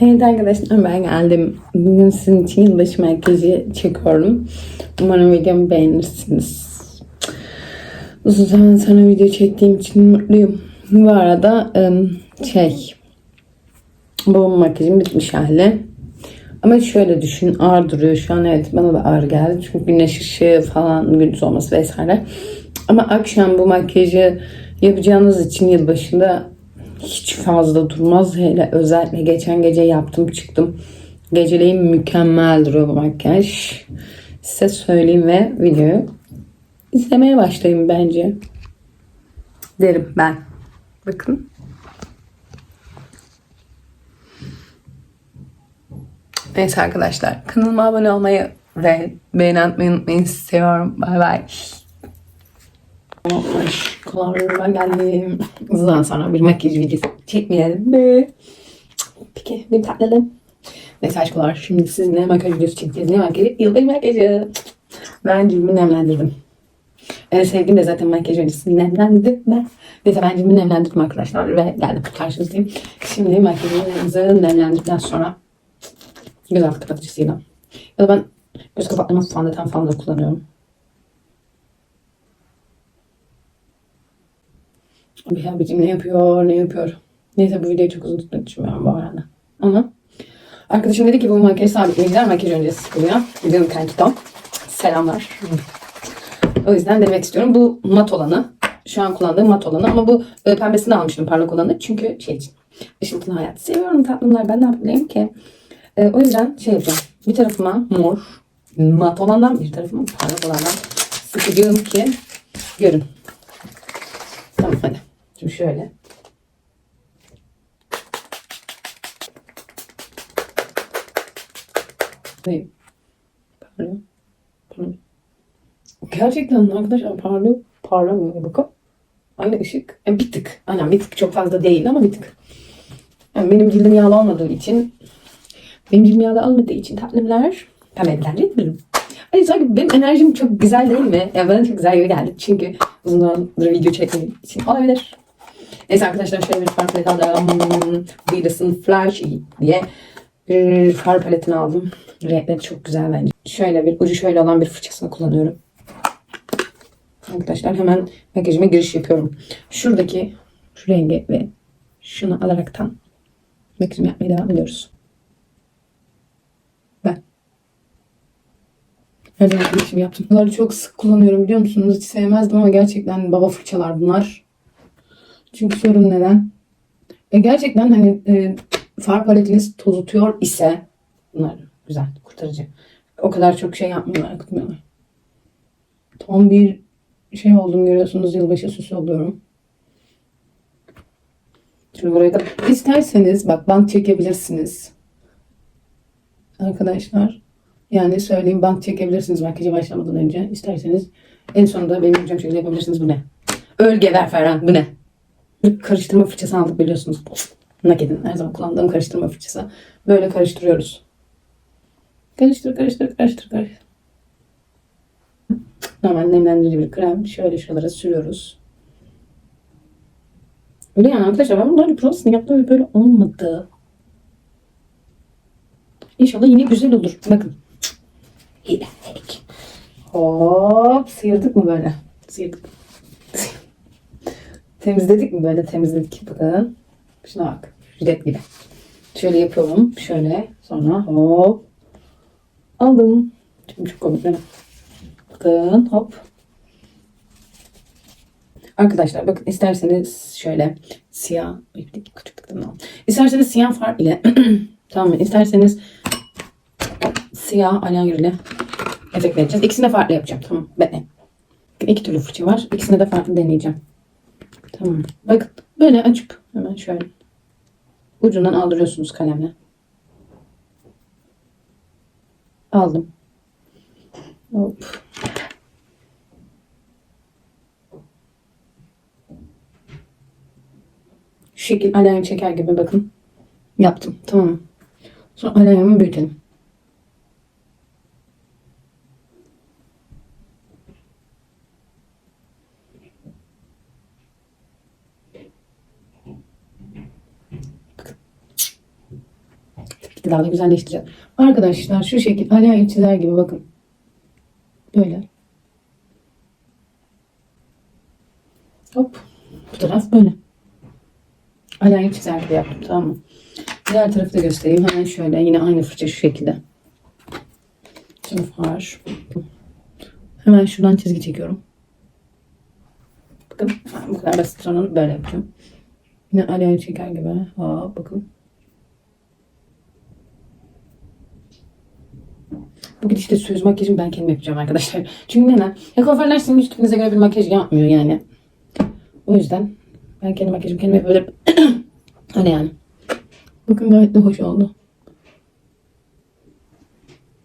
Evet arkadaşlar ben geldim. Bugün sizin için yılbaşı makyajı çekiyorum. Umarım videomu beğenirsiniz. Uzun zaman sonra video çektiğim için mutluyum. Bu arada şey bu makyajım bitmiş hali. Ama şöyle düşün ağır duruyor şu an evet bana da ağır geldi. Çünkü güneş ışığı falan gündüz olması vesaire. Ama akşam bu makyajı yapacağınız için yılbaşında hiç fazla durmaz. Hele özellikle geçen gece yaptım çıktım. Geceleyin mükemmel duruyor bu makyaj. Size söyleyeyim ve videoyu izlemeye başlayayım bence. Derim ben. Bakın. Neyse arkadaşlar kanalıma abone olmayı ve beğeni atmayı unutmayın. Seviyorum. Bay bay. Kulağıma geldim. Uzun sonra bir makyaj videosu çekmeyelim mi? Peki bir tatlılım. Neyse aşklar şimdi sizinle makyaj videosu çekeceğiz. Ne makyajı? Yılbaşı makyajı. Ben cildimi nemlendirdim. En sevdiğim de zaten makyaj öncesi nemlendirme. Neyse ben cildimi nemlendirdim arkadaşlar ve geldim karşınızdayım. Şimdi makyajımızı nemlendirdikten sonra göz altı kapatıcısıyla. Ya da ben göz kapatma fondöten falan da kullanıyorum. Bir abicim ne yapıyor, ne yapıyor. Neyse bu videoyu çok uzun tutmak düşünmüyorum bu arada. Ama arkadaşım dedi ki bu makyaj sabitliğe gider makyaj öncesi sıkılıyor. Canım kanki Tom. Selamlar. O yüzden demek istiyorum. Bu mat olanı. Şu an kullandığım mat olanı. Ama bu e, pembesini almıştım parlak olanı. Çünkü şey için. Işıltılı hayat. Seviyorum tatlımlar. Ben ne yapayım ki? E, o yüzden şey yapacağım. Bir tarafıma mor mat olandan bir tarafıma parlak olandan sıkacağım ki görün. Şimdi şöyle. Hayır. Parlıyor. Parlıyor. Gerçekten arkadaşlar parlıyor. Parlamıyor. Bakın. Aynı ışık. Yani bir tık. Aynen bir tık çok fazla değil ama bir tık. Yani benim cildim yağlı olmadığı için benim cildim yağlı olmadığı için tatlımlar pembeler bilmiyorum. Ay sanki benim enerjim çok güzel değil mi? Yani bana çok güzel gibi geldi. Çünkü uzun zamandır video çekmediğim için olabilir. Neyse arkadaşlar şöyle bir far paleti aldım. Willis'ın Flashy diye bir far paletini aldım. Renkleri çok güzel bence. Şöyle bir ucu şöyle olan bir fırçasını kullanıyorum. Arkadaşlar hemen makyajıma giriş yapıyorum. Şuradaki şu rengi ve şunu alaraktan makyajımı yapmaya devam ediyoruz. Ben. Zaman makyajımı yaptım. Bunları çok sık kullanıyorum biliyor musunuz? Hiç sevmezdim ama gerçekten baba fırçalar bunlar. Çünkü sorun neden? E gerçekten hani e, far paletiniz tozutuyor ise bunlar güzel, kurtarıcı. O kadar çok şey yapmıyorlar, akıtmıyorlar. Tam bir şey oldum görüyorsunuz yılbaşı süsü oluyorum. Şimdi buraya da isterseniz bak bant çekebilirsiniz. Arkadaşlar yani söyleyeyim bant çekebilirsiniz makyaja başlamadan önce. İsterseniz en sonunda benim yapacağım şekilde yapabilirsiniz. Bu ne? Öl geber Ferhan bu ne? Karıştırma fırçası aldık biliyorsunuz. Naked'in her zaman kullandığım karıştırma fırçası. Böyle karıştırıyoruz. Karıştır karıştır karıştır karıştır. Normal nemlendirici bir krem. Şöyle şuralara sürüyoruz. Öyle yani arkadaşlar ben bunların provasını yaptım ve böyle olmadı. İnşallah yine güzel olur. Bakın. İlerledik. Hop sıyırdık mı böyle? Sıyırdık. Temizledik mi böyle temizledik. Bakın. Şuna bak. Jilet gibi. Şöyle yapıyorum. Şöyle. Sonra hop. Aldım. Şimdi çok komik değil mi? Bakın hop. Arkadaşlar bakın isterseniz şöyle siyah küçük tıkladım ama. İsterseniz siyah far ile tamam mı? İsterseniz siyah alengir ile efekt vereceğiz. İkisini de farklı yapacağım. Tamam. Bekleyin. İki türlü fırça var. İkisini de farklı deneyeceğim. Tamam. Bakın böyle açıp hemen şöyle ucundan aldırıyorsunuz kalemle. Aldım. Hop. Şu şekil alarm çeker gibi bakın. Yaptım. Tamam? Sonra alarmı büyütelim. Daha da güzelleştireceğiz. Arkadaşlar şu şekil alaya çizer gibi bakın. Böyle. Hop. Bu taraf böyle. Alaya çizer gibi yaptım tamam mı? Diğer tarafı da göstereyim. Hemen şöyle yine aynı fırça şu şekilde. Şimdi far. Hemen şuradan çizgi çekiyorum. Bakın bu kadar basit onu böyle yapacağım. Yine alaya çeker gibi. Ha, bakın. Bu gidişte söz makyajımı ben kendim yapacağım arkadaşlar. Çünkü neden? Ya kuaförler sizin yüz tipinize göre bir makyaj yapmıyor yani. O yüzden ben kendi makyajımı kendim yapabilirim. Öyle yani. Bakın gayet de hoş oldu.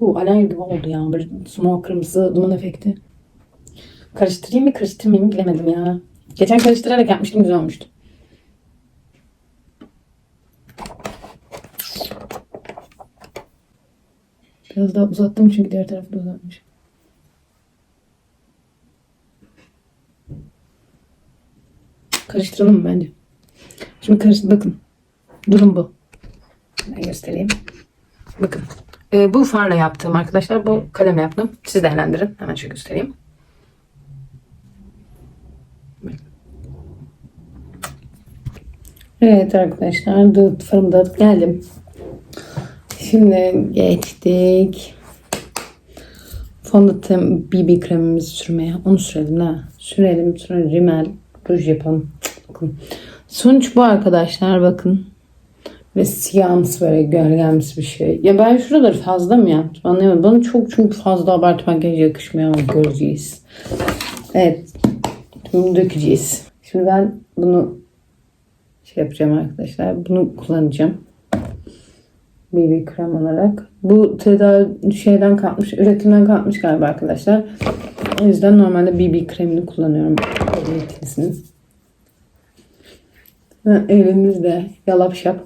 Bu alarm gibi oldu ya. Böyle smoke kırmızı duman efekti. Karıştırayım mı karıştırmayayım mı bilemedim ya. Geçen karıştırarak yapmıştım güzel olmuştu. Biraz daha uzattım çünkü diğer tarafı da uzatmış. Karıştıralım bence? Şimdi karıştır bakın. Durum bu. Ben göstereyim. Bakın. Ee, bu farla yaptım arkadaşlar. Bu kalemle yaptım. Siz değerlendirin. Hemen şöyle göstereyim. Evet arkadaşlar. Dağıtıp geldim. Şimdi geçtik. Fondöten BB kremimizi sürmeye. Onu sürelim ne? Sürelim. Sonra rimel, ruj yapalım. Bakın. Sonuç bu arkadaşlar bakın. Ve siyahımsı böyle gölgemsi bir şey. Ya ben şuraları fazla mı yaptım anlayamadım. Bana çok çünkü fazla abartı makyaj yakışmıyor ama göreceğiz. Evet. Bunu dökeceğiz. Şimdi ben bunu şey yapacağım arkadaşlar. Bunu kullanacağım. BB krem olarak. Bu tedavi şeyden kalkmış, üretimden kalkmış galiba arkadaşlar. O yüzden normalde BB kremini kullanıyorum. Ve elimizde yalap şap.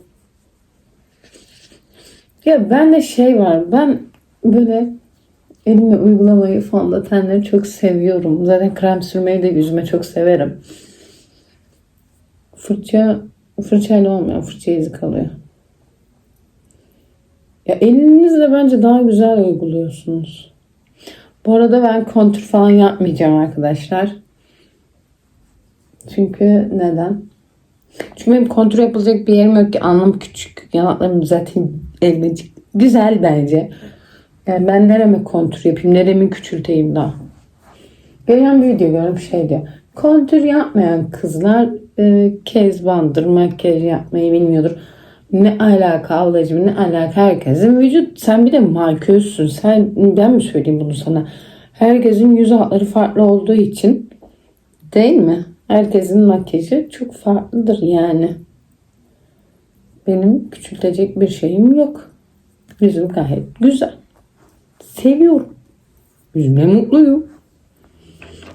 Ya bende şey var. Ben böyle elime uygulamayı fondötenleri çok seviyorum. Zaten krem sürmeyi de yüzüme çok severim. Fırça fırçayla olmuyor. Fırça izi kalıyor. Ya elinizle bence daha güzel uyguluyorsunuz. Bu arada ben kontür falan yapmayacağım arkadaşlar. Çünkü neden? Çünkü benim kontür yapılacak bir yerim yok ki. Anlam küçük. Yanaklarım zaten elmecik. Güzel bence. Yani ben nereme kontür yapayım? Neremi küçülteyim daha? Geçen bir video gördüm şey diyor. Kontür yapmayan kızlar e, kezbandır. Makyaj yapmayı bilmiyordur. Ne alaka ablacığım ne alaka? Herkesin vücut sen bir de marközsün sen ben mi söyleyeyim bunu sana? Herkesin yüz hatları farklı olduğu için değil mi? Herkesin makyajı çok farklıdır yani. Benim küçültecek bir şeyim yok. Yüzüm gayet güzel. Seviyorum. Yüzümle mutluyum.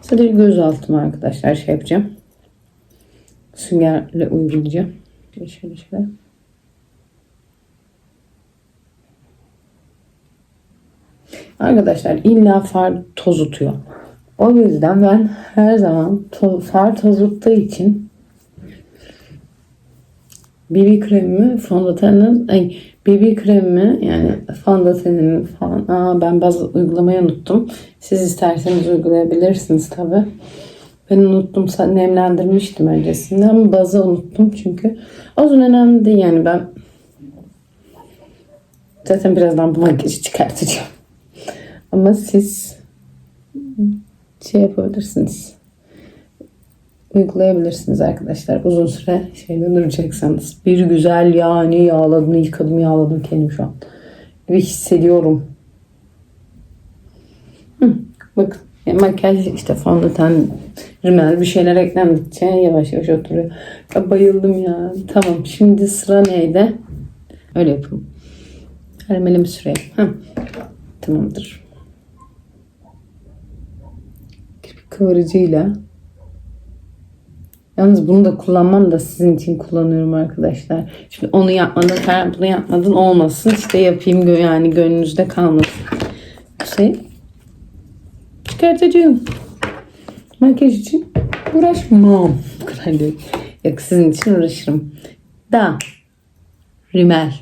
Sadece göz altım arkadaşlar şey yapacağım. Süngerle uygulayacağım. Şöyle şöyle Arkadaşlar illa far tozutuyor. O yüzden ben her zaman to far tozuttuğu için BB kremimi fondötenin ay BB kremimi yani fondötenimi falan aa ben bazı uygulamayı unuttum. Siz isterseniz uygulayabilirsiniz tabi. Ben unuttum nemlendirmiştim öncesinde ama bazı unuttum çünkü zaman önemli değil yani ben zaten birazdan bu makyajı çıkartacağım. Ama siz şey yapabilirsiniz. Uygulayabilirsiniz arkadaşlar. Uzun süre şeyde duracaksanız. Bir güzel yani yağladım, yıkadım, yağladım kendim şu an. Gibi hissediyorum. Hı, bakın. Yani makyaj işte fondöten, rimel bir şeyler eklendikçe yavaş yavaş oturuyor. Ya bayıldım ya. Tamam şimdi sıra neydi? Öyle yapalım. Rimelimi süreyim. Hı. Tamamdır. Kıvırıcıyla. Yalnız bunu da kullanmam da sizin için kullanıyorum arkadaşlar. Şimdi onu yapmadın, sen bunu yapmadın olmasın. İşte yapayım yani gönlünüzde kalmasın. Şey çıkartacağım. Makyaj için uğraşmam. Bu kadar değil. Yok sizin için uğraşırım. Da. Rimel.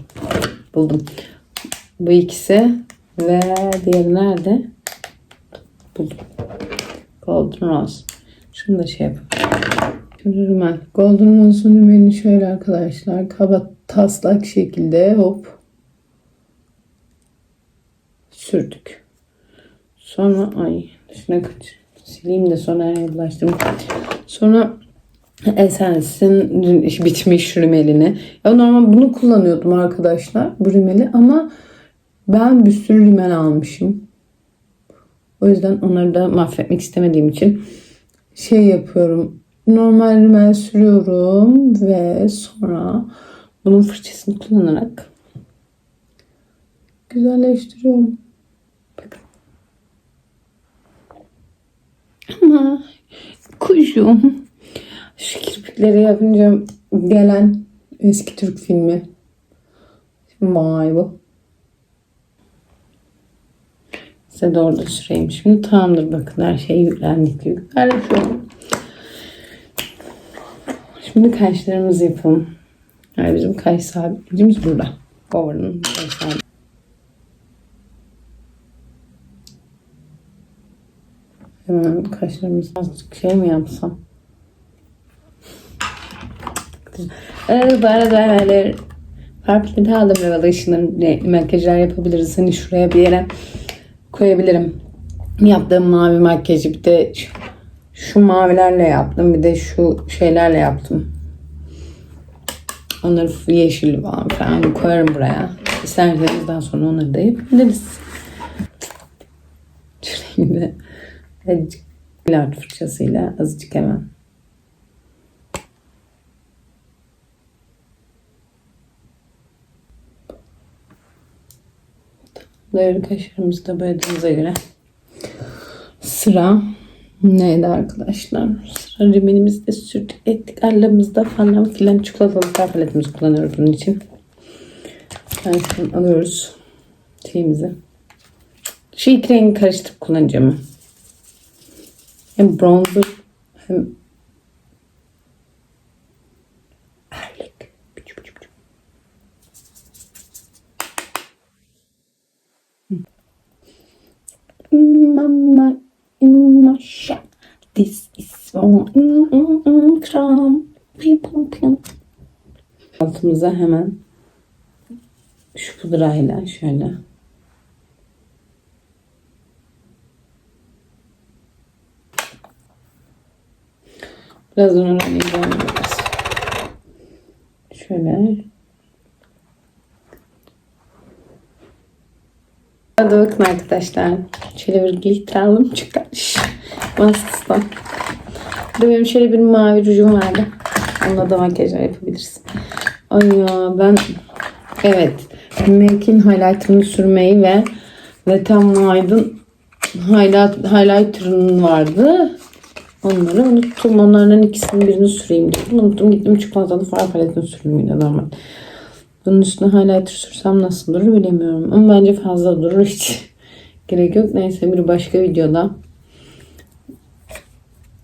Bu buldum. Bu ikisi ve diğeri nerede? Buldum. Golden Rose. Şunu da şey yapayım. Şimdi rümen. Golden Rose'un rümenini şöyle arkadaşlar kaba taslak şekilde hop sürdük. Sonra ay dışına kaç sileyim de sonra bulaştım. Sonra Essence'in bitmiş rümelini. Ya normal bunu kullanıyordum arkadaşlar bu rümeli ama ben bir sürü rümel almışım. O yüzden onları da mahvetmek istemediğim için şey yapıyorum. Normal rümel sürüyorum ve sonra bunun fırçasını kullanarak güzelleştiriyorum. Bakın. Ama kuşum şu kirpikleri yapınca gelen eski Türk filmi. Vay bu. Size de orada süreyim. Şimdi tamamdır bakın her şey yüklendik. Yüklerleşiyorum. Şimdi kaşlarımızı yapalım. Yani bizim kaş sabitlicimiz burada. Power'ın kaş sabit. Hemen kaşlarımızı azıcık şey mi yapsam? Ee, bu arada böyle farklı da aldım Revelation'ın renkli makyajlar yapabiliriz. Hani şuraya bir yere koyabilirim. Yaptığım mavi makyajı bir de şu, şu mavilerle yaptım. Bir de şu şeylerle yaptım. Onları yeşil falan falan koyarım buraya. İsterseniz daha sonra onları da yapabiliriz. Şurayı azıcık lard fırçasıyla azıcık hemen Böyle kaşlarımızı da boyadığımıza göre sıra neydi arkadaşlar? Sıra rimelimizi de sürdük ettik. Arlamızda falan filan çikolatalı far paletimizi kullanıyoruz bunun için. Şunu alıyoruz şeyimizi. Şu iki rengi karıştırıp kullanacağım. Hem bronzer hem This is. Altımıza hemen şu pudrayla şöyle biraz onu biraz. Şöyle Hadi bakın arkadaşlar. Şöyle bir glitter alım çıkar. Masasından. Burada benim şöyle bir mavi rujum vardı. Onunla da makyajlar yapabiliriz. Ay ya ben evet Make'in highlighter'ını sürmeyi ve Wet n Wild'ın highlight, highlighter'ın vardı. Onları unuttum. Onlardan ikisinin birini süreyim dedim. Unuttum. Gittim çikolatalı far paletini sürdüm yine normal. Bunun üstüne highlighter sürsem nasıl durur bilemiyorum. Ama bence fazla durur hiç. Gerek yok. Neyse bir başka videoda.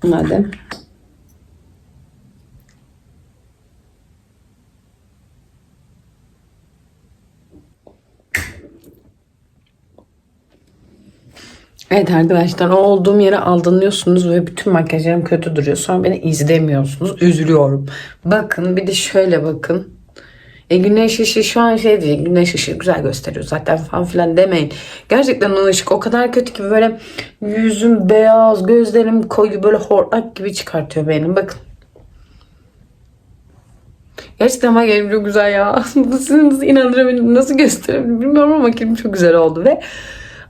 Madem. Evet arkadaşlar o olduğum yere aldanıyorsunuz ve bütün makyajlarım kötü duruyor. Sonra beni izlemiyorsunuz. Üzülüyorum. Bakın bir de şöyle bakın. E güneş ışığı şu an şey değil. Güneş ışığı güzel gösteriyor zaten falan filan demeyin. Gerçekten o ışık o kadar kötü ki böyle yüzüm beyaz, gözlerim koyu böyle hortlak gibi çıkartıyor benim. Bakın. Gerçekten makyajım çok güzel ya. Sizi nasıl inandırabilirim, nasıl gösterebilirim bilmiyorum ama makyajım çok güzel oldu ve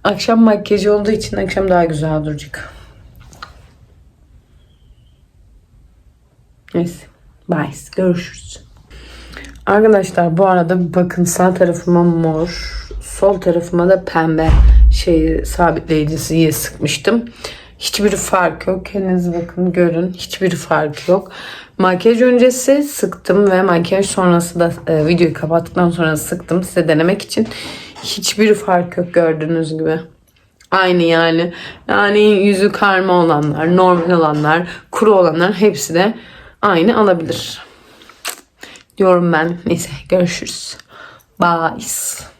akşam makyajı olduğu için akşam daha güzel duracak. Neyse. Bye. Görüşürüz. Arkadaşlar bu arada bakın sağ tarafıma mor, sol tarafıma da pembe şey sabitleyicisiye sıkmıştım. Hiçbir fark yok. Kendiniz bakın görün. Hiçbir fark yok. Makyaj öncesi sıktım ve makyaj sonrası da e, videoyu kapattıktan sonra sıktım size denemek için. Hiçbir fark yok gördüğünüz gibi. Aynı yani. Yani yüzü karma olanlar, normal olanlar, kuru olanlar hepsi de aynı alabilir diyorum ben. Neyse görüşürüz. Bye.